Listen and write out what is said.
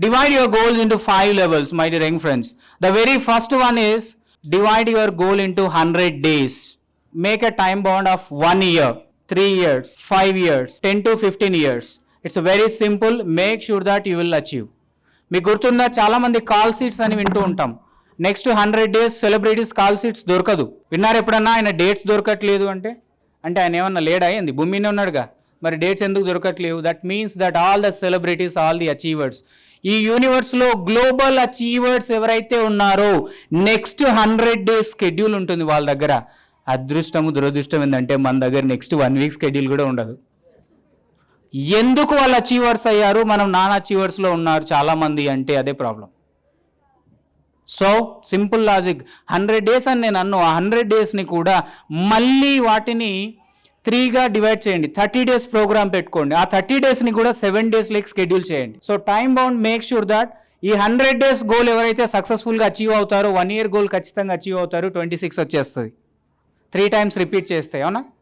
Divide your goals into five levels, my dear young friends. The very first one is divide your goal into 100 days. Make a time bound of one year, three years, five years, 10 to 15 years. It's very simple. Make sure that you will achieve. మీకు గుర్తుందా చాలా మంది call sheets అని వింటూ ఉంటాం next hundred days celebrities call sheets దొరకదు విన్నారు ఎప్పుడన్నా ఆయన డేట్స్ దొరకట్లేదు అంటే అంటే ఆయన ఏమన్నా లేడా ఏంది భూమి మీదనే ఉన్నాడుగా మరి డేట్స్ ఎందుకు దొరకట్లేవు? That means that all the celebrities all the achievers ఈ యూనివర్స్లో గ్లోబల్ అచీవర్స్ ఎవరైతే ఉన్నారో నెక్స్ట్ హండ్రెడ్ డేస్ షెడ్యూల్ ఉంటుంది వాళ్ళ దగ్గర. అదృష్టము దురదృష్టం ఏంటంటే మన దగ్గర నెక్స్ట్ వన్ వీక్ షెడ్యూల్ కూడా ఉండదు. ఎందుకు వాళ్ళు అచీవర్స్ అయ్యారు? మనం నాన్ అచీవర్స్లో ఉన్నారు చాలామంది అంటే అదే problem so simple logic hundred days అని నేను అన్ను. ఆ హండ్రెడ్ డేస్ని కూడా మళ్ళీ వాటిని త్రీగా డివైడ్ చేయండి. థర్టీ డేస్ ప్రోగ్రామ్ పెట్టుకోండి. ఆ థర్టీ డేస్ని కూడా సెవెన్ డేస్ లైక్ స్కెడ్యూల్ చేయండి. So time bound make sure that ఈ హండ్రెడ్ డేస్ గోల్ ఎవరైతే సక్సెస్ఫుల్గా అచీవ్ అవుతారో వన్ ఇయర్ గోల్ ఖచ్చితంగా అచీవ్ అవుతారు ట్వంటీ సిక్స్ వచ్చేస్తుంది. త్రీ టైమ్స్ రిపీట్ చేస్తే అవునా?